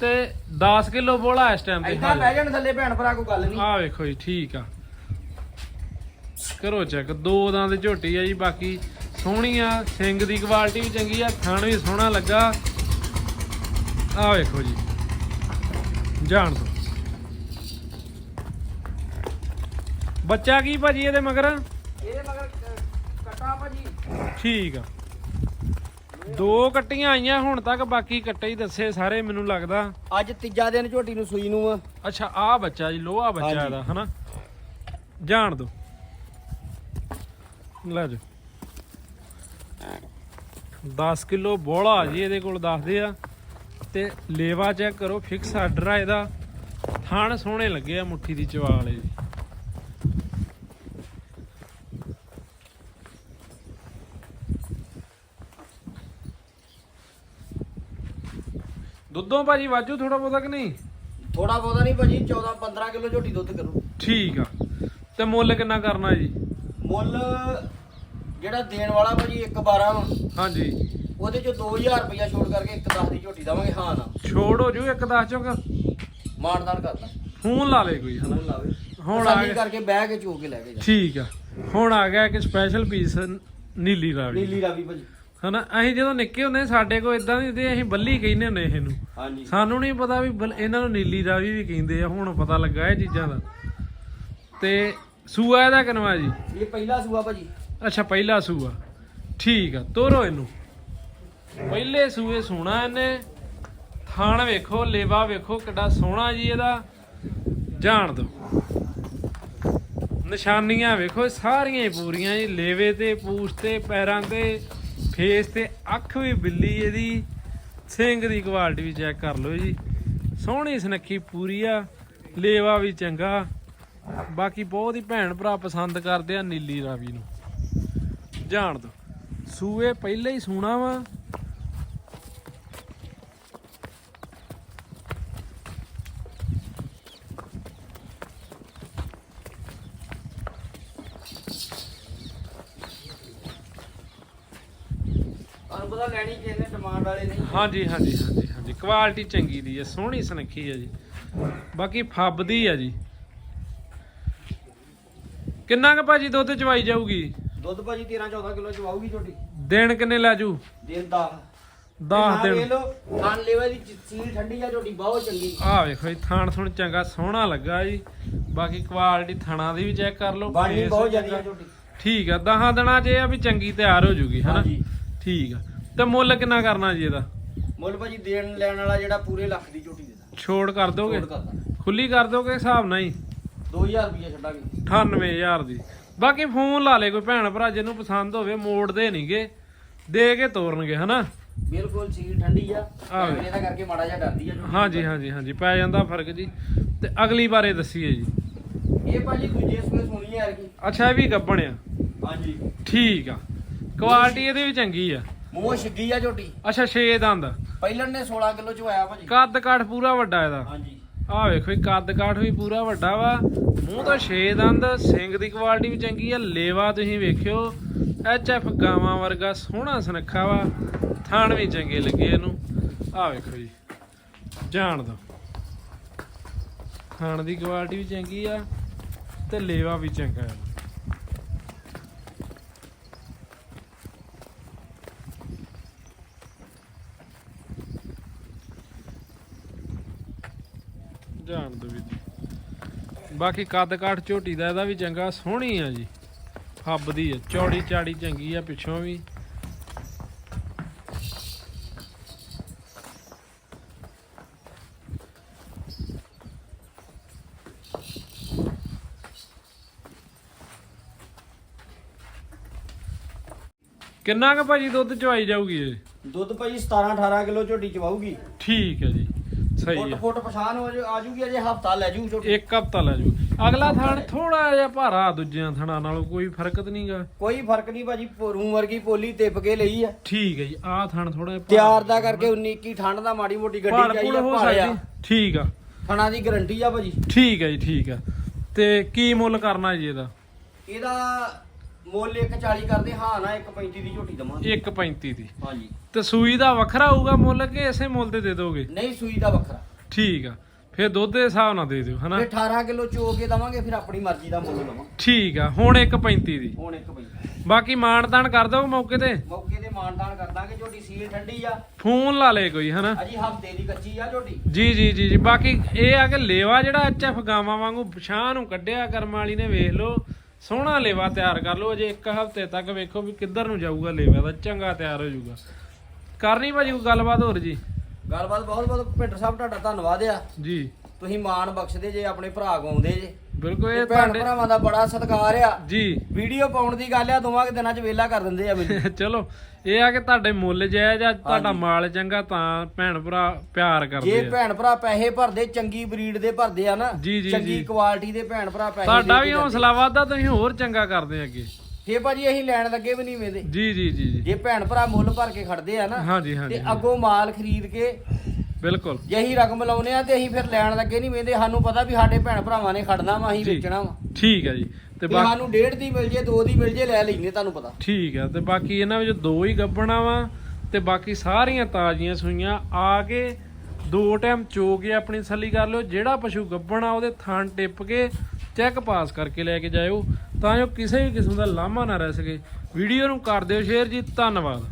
ਤੇ 10 ਕਿਲੋ ਬੋਲਾ ਇਸ ਟਾਈਮ ਤੇ ਐਦਾਂ ਬਹਿ ਜਾਣ ਥੱਲੇ ਭੈਣ ਭਰਾ ਕੋਈ ਗੱਲ ਨਹੀਂ ਆ ਵੇਖੋ ਜੀ ਠੀਕ ਆ। ਕਰੋ ਚੈੱਕ ਦੋ ਦੰਦ ਝੋਟੀ ਆ ਜੀ ਬਾਕੀ ਸੋਹਣੀ ਆ ਸਿੰਗ ਦੀ ਕੁਆਲਿਟੀ ਵੀ ਚੰਗੀ ਆ ਥਣ ਵੀ ਸੋਹਣਾ ਲੱਗਾ। ਆ ਵੇਖੋ ਜੀ। ਜਾਣ ਦੋ ਬੱਚਾ ਕੀ ਭਾਜੀ ਇਹਦੇ ਮਗਰ? ਇਹਦੇ ਮਗਰ ਕਟਾ ਭਾਜੀ। ਠੀਕ ਆ। ਦੋ ਕੱਟੀਆਂ ਆਈਆਂ ਹੁਣ ਤੱਕ ਬਾਕੀ ਕੱਟੇ ਹੀ ਦੱਸੇ ਸਾਰੇ ਮੈਨੂੰ ਲੱਗਦਾ। ਅੱਜ ਤੀਜਾ ਦਿਨ ਝੋਟੀ ਨੂੰ ਸੂਈ ਨੂੰ ਆ। ਅੱਛਾ ਆ ਬੱਚਾ ਜੀ ਲੋਹਾ ਬੱਚਾ। ਇਹਦਾ ਹਨਾ? ਜਾਣ ਦੋ। ਲੈ ਜਾ 10 ਕਿਲੋ ਬੋਲਾ ਜੀ ਇਹਦੇ ਕੋਲ ਦੱਸਦੇ ਆ। ਤੇ ਲੇਵਾ ਚੈੱਕ ਕਰੋ ਫਿਕਸ ਆਰਡਰ ਆ ਇਹਦਾ। ਥਣ ਸੋਹਣੇ ਲੱਗੇ ਆ ਮੁੱਠੀ ਦੀ ਚਵਾ ਵਾਲੇ ਜੀ ਦੁੱਧੋਂ ਭਾਜੀ ਵਾਜੂ ਥੋੜਾ ਬਹੁਤਾ ਕਿ ਨਹੀਂ? ਥੋੜਾ ਬਹੁਤਾ ਨਹੀਂ ਭਾਜੀ 14 15 ਕਿਲੋ ਝੋਟੀ ਦੁੱਧ ਕਰੂ। ਠੀਕ ਆ। ਤੇ ਮੁੱਲ ਕਿੰਨਾ ਕਰਨਾ ਜੀ? ਮੁੱਲ ਜਿਹੜਾ ਦੇਣ ਵਾਲਾ ਭਾਜੀ 1 12 ਵਾ ਹਾਂਜੀ। ਉਹਦੇ ਚੋਂ 2000 ਰੁਪਇਆ ਛੋੜ ਕਰਕੇ 1 10 ਦੀ ਝੋਟੀ ਦਵਾਂਗੇ ਹਾਂ ਨਾ। ਛੋੜ ਹੋ ਜੂ ਇੱਕ ਦਸ ਚੋਂ ਮਾਨਦਾਨ ਕਰਦਾ ਫੋਨ ਲਾ ਲੇ ਕੋਈ ਹਨਾ? ਹੁਣ ਲਾਵੇ ਹੁਣ ਆ ਗਿਆ। ਕਰਕੇ ਬਹਿ ਕੇ ਚੋ ਕੇ ਲੈ ਕੇ ਜਾ। ਠੀਕ ਆ। ਹੁਣ ਆ ਗਿਆ ਇੱਕ ਸਪੈਸ਼ਲ ਪੀਸ ਨੀਲੀ ਰਾਵੀ। ਨੀਲੀ ਰਾਵੀ ਭਾਜੀ। ਹਨਾ? ਅਸੀਂ ਜਦੋਂ ਨਿੱਕੇ ਹੁੰਦੇ ਸੀ, ਸਾਡੇ ਕੋਲ ਇਦਾਂ ਦੀ ਹੁੰਦੀ, ਅਸੀਂ ਬੱਲੀ ਕਹਿੰਦੇ ਹੁੰਦੇ ਇਹਨੂੰ। ਹਾਂਜੀ। ਸਾਨੂੰ ਨਹੀਂ ਪਤਾ ਵੀ ਬੱਲ- ਇਹਨਾਂ ਨੂੰ ਨੀਲੀ ਰਾਵੀ ਵੀ ਕਹਿੰਦੇ ਆ ਹੁਣ ਪਤਾ ਲੱਗਾ ਇਹ ਚੀਜ਼ਾਂ ਦਾ। ਤੇ ਸੂਆ ਇਹਦਾ ਕਿਨਵਾ ਜੀ? ਇਹ ਪਹਿਲਾ ਸੂਆ ਭਾਜੀ। ਅੱਛਾ ਪਹਿਲਾ ਸੂਆ। ਠੀਕ ਆ ਤੋਰੋ ਇਹਨੂੰ। ਪਹਿਲੇ ਸੂਏ ਸੋਣਾ ਇਹਨੇ। ਥਾਣ ਵੇਖੋ ਲੇਵਾ ਵੇਖੋ ਕਿੱਡਾ ਸੋਹਣਾ ਜੀ ਇਹਦਾ। ਜਾਣ ਦੋ ਨਿਸ਼ਾਨੀਆਂ ਵੇਖੋ ਸਾਰੀਆਂ ਹੀ ਪੂਰੀਆਂ ਜੀ। ਲੇਵੇ ਤੇ ਪੂਛ ਤੇ ਪੈਰਾਂ ਤੇ। ਫੇਸ ਤੇ ਅੱਖ ਵੀ ਬਿੱਲੀ ਇਹਦੀ ਸਿੰਗ ਦੀ ਕੁਆਲਿਟੀ ਵੀ ਚੈੱਕ ਕਰ ਲਓ ਜੀ। ਸੋਹਣੀ ਸੁਨੱਖੀ ਪੂਰੀ ਆ, ਲੇਵਾ ਵੀ ਚੰਗਾ। ਬਾਕੀ ਬਹੁਤ ਹੀ ਭੈਣ ਭਰਾ ਪਸੰਦ ਕਰਦੇ ਆ ਨੀਲੀ ਰਾਵੀ ਨੂੰ। ਜਾਣ ਦੋ ਸੂਏ ਪਹਿਲਾਂ ਹੀ ਸੂਣਾ ਵਾ। ਪਤਾ ਲੈਣੀ ਕਿਸੇ ਡਿਮਾਂਡ ਵਾਲੇ ਨਹੀਂ। ਹਾਂਜੀ ਹਾਂਜੀ ਹਾਂਜੀ ਹਾਂਜੀ। ਕੁਆਲਿਟੀ ਚੰਗੀ ਦੀ ਹੈ ਸੋਹਣੀ ਸੁਨੱਖੀ ਹੈ ਜੀ। ਬਾਕੀ ਫੱਬਦੀ ਆ ਜੀ। ਕਿੰਨਾ ਕੁ ਭਾਜੀ ਦੁੱਧ ਚਵਾਈ ਜਾਊਗੀ? ਦੁੱਧ ਭਾਜੀ 13 14 ਕਿਲੋ ਚਵਾਉਗੀ ਝੋਟੀ ਦਿਨ ਕਿੰਨੇ ਲਾਜੂ ਦਿਨ ਦਾ 10 ਦਿਨ। ਵੇਖ ਲਓ ਖਾਣ ਲੈਵਾ ਦੀ ਸੀਲ ਠੰਡੀ ਆ ਝੋਟੀ ਬਹੁਤ ਚੰਗੀ। ਆਹ ਵੇਖੋ ਜੀ ਥਾਣ ਥੁਣ ਚੰਗਾ ਸੋਹਣਾ ਲੱਗਾ ਜੀ। ਬਾਕੀ ਕੁਆਲਿਟੀ ਥਣਾ ਦੀ ਵੀ ਚੈੱਕ ਕਰ ਲਓ ਬਾਣੀ ਬਹੁਤ। ਜ਼ਿਆਦੀ ਆ ਠੀਕ ਆ ਦਹਾਂ ਦਿਨਾਂ 'ਚ ਇਹ ਆ ਵੀ ਚੰਗੀ ਤਿਆਰ ਹੋ ਜੂਗੀ ਹਨਾ? ਹਾਂਜੀ। ਠੀਕ ਆ। ਤੇ ਮੁੱਲ ਕਿੰਨਾ ਕਰਨਾ ਜੀ ਇਹਦਾ? ਮੁੱਲ ਭਾਜੀ ਦੇਣ ਲੈਣ ਵਾਲਾ ਜਿਹੜਾ ਪੂਰੇ ਲੱਖ ਦੀ ਝੋਟੀ ਦੇਦਾ ਛੋੜ ਕਰ ਦੋਗੇ? ਛੋੜ ਕਰਦਾ ਖੁੱਲੀ ਕਰ ਦੋਗੇ ਹਿਸਾਬ ਨਾਲ ਹੀ 2000 ਰੁਪਏ ਛੱਡਾਂਗੇ। 98000 ਦੀ। ਬਾਕੀ ਫੋਨ ਲਾ ਲੇ ਕੋਈ ਭੈਣ ਭਰਾ ਜਿਹਨੂੰ ਪਸੰਦ ਹੋਵੇ ਮੋੜਦੇ ਨਹੀਂਗੇ ਦੇ ਕੇ ਤੋਰਨਗੇ ਹਨਾ? ਬਿਲਕੁਲ ਸੀਲ ਠੰਡੀ ਆ। ਆਹ ਵੇ। ਇਹਦਾ ਕਰਕੇ ਮਾੜਾ ਜਿਹਾ ਡਰਦੀ ਆ। ਹਾਂਜੀ ਹਾਂਜੀ ਹਾਂਜੀ ਪੈ ਜਾਂਦਾ ਫ਼ਰਕ ਜੀ। ਤੇ ਅਗਲੀ ਬਾਰੇ ਦੱਸੀਏ ਜੀ। ਇਹ ਭਾਜੀ ਦੂਜੇ ਸੂਏ ਸੁਣੀ ਯਾਰ ਕੀ। ਅੱਛਾ ਇਹ ਵੀ ਗੱਬਣ ਆ। ਹਾਂਜੀ। ਠੀਕ ਆ। ਕੁਆਲਿਟੀ ਇਹਦੀ ਵੀ ਚੰਗੀ ਆ। ਮੂੰਹ ਛਿੱਗੀ ਆ ਝੋਟੀ। ਅੱਛਾ 6 ਦੰਦ। ਪਹਿਲਣ ਨੇ 16 ਕਿਲੋ ਚ ਆਇਆ ਭਾਜੀ। ਕੱਦ ਕਾਠ ਪੂਰਾ ਵੱਡਾ ਇਹਦਾ। ਹਾਂਜੀ। ਆਹ ਵੇਖੋ ਇਹ ਕੱਦ ਕਾਠ ਵੀ ਪੂਰਾ ਵੱਡਾ ਵਾ। ਮੂੰਹ ਤੋਂ 6 ਦੰਦ ਸਿੰਗ ਦੀ ਕੁਆਲਿਟੀ ਵੀ ਚੰਗੀ ਆ। ਲੇਵਾ ਤੁਸੀਂ ਵੇਖਿਓ ਐਚ ਐਫ ਗਾਵਾਂ ਵਰਗਾ ਸੋਹਣਾ ਸੁਨੱਖਾ ਵਾ। ਥਣ ਵੀ ਚੰਗੇ ਲੱਗੇ ਇਹਨੂੰ। ਆਹ ਵੇਖੋ ਜੀ ਜਾਣ ਦੋ ਥਣ ਦੀ ਕੁਆਲਿਟੀ ਵੀ ਚੰਗੀ ਆ ਤੇ ਲੇਵਾ ਵੀ ਚੰਗਾ ਹੈ ਜਾਣ ਦੋ ਵੀ। ਬਾਕੀ ਕੱਦ ਕਾਠ ਝੋਟੀ ਦਾ ਇਹਦਾ ਵੀ ਚੰਗਾ ਸੋਹਣੀ ਆ ਜੀ। ਹੱਬ ਦੀ ਆ ਚੌੜੀ ਚਾੜੀ ਚੰਗੀ ਆ ਪਿੱਛੋਂ ਵੀ। ਕਿੰਨਾ ਕੁ ਭਾਜੀ ਦੁੱਧ ਚਵਾਈ ਜਾਊਗੀ ਇਹ? ਦੁੱਧ ਭਾਜੀ 17 18 ਕਿਲੋ ਝੋਟੀ ਚਵਾਊਗੀ। ਠੀਕ ਹੈ ਜੀ। ਸਹੀ ਫੁੱਟ ਫੁੱਟ ਪਛਾਣ ਹੋ ਆ ਜੂਗੀ ਅਜੇ ਹਫਤਾ ਲੈ ਜੂ ਝੋਟੀ ਇੱਕ ਹਫਤਾ ਲੈ ਜੂ। ਅਗਲਾ ਥਣ ਥੋੜਾ ਜਿਹਾ ਭਾਰਾ ਦੂਜਿਆਂ ਥਣਾਂ ਨਾਲੋਂ ਕੋਈ ਫ਼ਰਕ ਤਾਂ ਨਹੀਂਗਾ। ਕੋਈ ਫ਼ਰਕ ਨਹੀਂ ਭਾਜੀ ਰੂ ਵਰਗੀ ਪੋਲੀ ਤਿੱਪ ਕੇ ਲਈ ਆ। ਠੀਕ ਹੈ ਜੀ ਆਹ ਥਣ ਥੋੜਾ ਜਿਹਾ ਤਿਆਰ ਦਾ ਕਰਕੇ 19 21 ਠੰਡ ਦਾ ਮਾੜੀ ਮੋਟੀ ਗੱਡੀ ਚਾਹੀਦੀ ਹੋ ਭਾਰਿਆ ਸਕਦੀ। ਠੀਕ ਆ। ਥਣਾ ਦੀ ਗਾਰੰਟੀ ਆ ਭਾਜੀ। ਠੀਕ ਹੈ ਜੀ ਠੀਕ ਆ ਤੇ ਕੀ ਮੁੱਲ ਕਰਨਾ ਜੀ ਇਹਦਾ? ਇਹਦਾ ਮੁੱਲ 140 ਕਰਦੇ ਹਾਂ ਨਾ 135 ਦੀ ਝੋਟੀ ਦਵਾਂਗੇ। 1.35 ਦੀ। ਹਾਂਜੀ। ਤੇ ਸੂਈ ਦਾ ਵੱਖਰਾ ਹੋਊਗਾ ਮੁੱਲ ਕਿ ਇਸੇ ਮੁੱਲ ਤੇ ਦੇ ਦੋਗੇ? ਨਹੀਂ ਸੂਈ ਦਾ ਵੱਖਰਾ। ਠੀਕ ਆ। ਫਿਰ ਦੁੱਧ ਦੇ ਹਿਸਾਬ ਨਾਲ ਦੇ ਦਿਓ ਹਨਾ? ਫਿਰ 18 ਕਿਲੋ ਚੋ ਕੇ ਦਵਾਂਗੇ ਫਿਰ ਆਪਣੀ ਮਰਜ਼ੀ ਦਾ ਮੁੱਲ ਲਵਾਂ ਠੀਕ ਆ ਹੁਣ 1.35 ਦੀ। ਹੁਣ ਇੱਕ ਭਾਈ ਬਾਕੀ ਮਾਨਤਾਨ ਕਰ ਦੋ ਮੌਕੇ ਤੇ। ਮੌਕੇ ਤੇ ਮਾਨਦਾਨ ਕਰ ਦਾਂਗੇ ਝੋਟੀ ਸੀਲ ਠੰਡੀ ਆ। ਫੋਨ ਲਾ ਲੇ ਕੋਈ ਹਨਾ? ਅਜੀ ਹਫ਼ਤੇ ਦੀ ਕੱਚੀ ਆ ਝੋਟੀ। ਜੀ ਜੀ ਜੀ ਜੀ। ਬਾਕੀ ਇਹ ਆ ਕਿ ਲੇਵਾ ਜਿਹੜਾ ਐਚਐਫ ਗਾਵਾਂ ਵਾਂਗੂ ਪਛਾਂ ਨੂੰ ਕੱਢਿਆ ਕਰਮ ਵਾਲੀ ਨੇ ਵੇਖ ਲਓ। ਸੋਹਣਾ ਲੇਵਾ ਤਿਆਰ ਕਰ ਲਓ ਅਜੇ ਇੱਕ ਹਫ਼ਤੇ ਤੱਕ ਵੇਖੋ ਵੀ ਕਿੱਧਰ ਨੂੰ ਜਾਊਗਾ ਲੇਵਾ ਦਾ ਚੰਗਾ ਤਿਆਰ ਹੋ ਜਾਊਗਾ। ਕਰਨੀ ਭਾਜੀ ਕੋਈ ਗੱਲਬਾਤ ਹੋਰ ਜੀ? ਗੱਲਬਾਤ ਬਹੁਤ ਬਹੁਤ ਭਿੰਡਰ ਸਾਹਿਬ ਤੁਹਾਡਾ ਧੰਨਵਾਦ ਆ। ਜੀ। ਤੁਸੀਂ ਮਾਣ ਬਖਸ਼ਦੇ ਜੇ ਆਪਣੇ ਭਰਾ ਗਾਉਂਦੇ ਜੇ। ਬਿਲਕੁਲ ਇਹ ਤੁਹਾਡੇ ਭਰਾਵਾਂ ਦਾ ਬੜਾ ਸਤਿਕਾਰ ਆ। ਜੀ। ਵੀਡੀਓ ਪਾਉਣ ਦੀ ਗੱਲ ਆ ਦੋਵਾਂ ਕੁ ਦਿਨਾਂ ਚ ਵੇਲਾ ਕਰ ਦਿੰਦੇ ਆ ਮੈਨੂੰ। ਚਲੋ ਇਹ ਆ ਕਿ ਤੁਹਾਡੇ ਮੁੱਲ ਜਾਇਜ਼ ਆ ਤੁਹਾਡਾ ਮਾਲ ਚੰਗਾ ਤਾਂ ਭੈਣ ਭਰਾ ਪਿਆਰ ਜੇ ਕਰਦੇ ਆ। ਭੈਣ ਭਰਾ ਪੈਸੇ ਭਰਦੇ ਚੰਗੀ ਬਰੀਡ ਦੇ ਭਰਦੇ ਆ ਨਾ ਜੀ, ਜੀ, ਚੰਗੀ ਜੀ। ਕੁਆਲਿਟੀ ਦੇ ਭੈਣ ਭਰਾ ਪੈਸੇ ਤੁਹਾਡਾ ਵੀ ਹੌਸਲਾ ਵੱਧਦਾ ਤੁਸੀਂ ਹੋਰ ਚੰਗਾ ਕਰਦੇ ਅੱਗੇ। ਫੇ ਭਾਜੀ ਅਸੀਂ ਲੈਣ ਲੱਗੇ ਵੀ ਨਹੀਂ ਵੇਂਦੇ ਜੀ ਜੀ ਜੀ ਜੀ। ਜੇ ਭੈਣ ਭਰਾ ਮੁੱਲ ਭਰ ਕੇ ਖੜਦੇ ਆ ਨਾ ਹਾਂਜੀ ਹਾਂਜੀ ਤੇ ਅੱਗੋਂ ਮਾਲ ਖਰੀਦ ਕੇ ਬਿਲਕੁਲ। ਜੇ ਅਸੀਂ ਰਕਮ ਲਾਉਨੇ ਆ ਤੇ ਅਸੀਂ ਫਿਰ ਲੈਣ ਲੱਗੇ ਨਹੀਂ ਵੇਂਦੇ ਸਾਨੂੰ ਪਤਾ ਵੀ ਸਾਡੇ ਭੈਣ ਭਰਾਵਾਂ ਨੇ ਖੜਨਾ ਵਾ ਅਸੀਂ ਜੀ। ਵੇਚਣਾ ਵਾ। ਠੀਕ ਹੈ ਜੀ। ਤੇ ਤੇ ਬਾਕੀ ਸਾਨੂੰ ਡੇਢ ਦੀ ਮਿਲ ਜੇ ਦੋ ਦੀ ਮਿਲ ਜੇ ਲੈ ਲੈਨੇ ਤੁਹਾਨੂੰ ਪਤਾ। ਠੀਕ ਆ ਤੇ ਬਾਕੀ ਇਹਨਾਂ ਵਿੱਚ ਦੋ ਹੀ ਗੱਬਣਾ ਵਾ ਤੇ ਬਾਕੀ ਸਾਰੀਆਂ ਤਾਜ਼ੀਆਂ ਸੂਈਆਂ ਆ ਕੇ ਦੋ ਟਾਈਮ ਚੋ ਕੇ ਆਪਣੀ ਤਸੱਲੀ ਕਰ ਲਿਓ। ਜਿਹੜਾ ਪਸ਼ੂ ਗੱਬਣਾ ਉਹਦੇ ਥਣ ਟਿੱਪ ਕੇ ਚੈੱਕ ਪਾਸ ਕਰਕੇ ਲੈ ਕੇ ਜਾਇਓ ਤਾਂ ਜੋ ਕਿਸੇ ਵੀ ਕਿਸਮ ਦਾ ਲਾਮਾ ਨਾ ਰਹਿ ਸਕੇ। ਵੀਡੀਓ ਨੂੰ ਕਰ ਦਿਓ ਸ਼ੇਅਰ ਜੀ ਧੰਨਵਾਦ।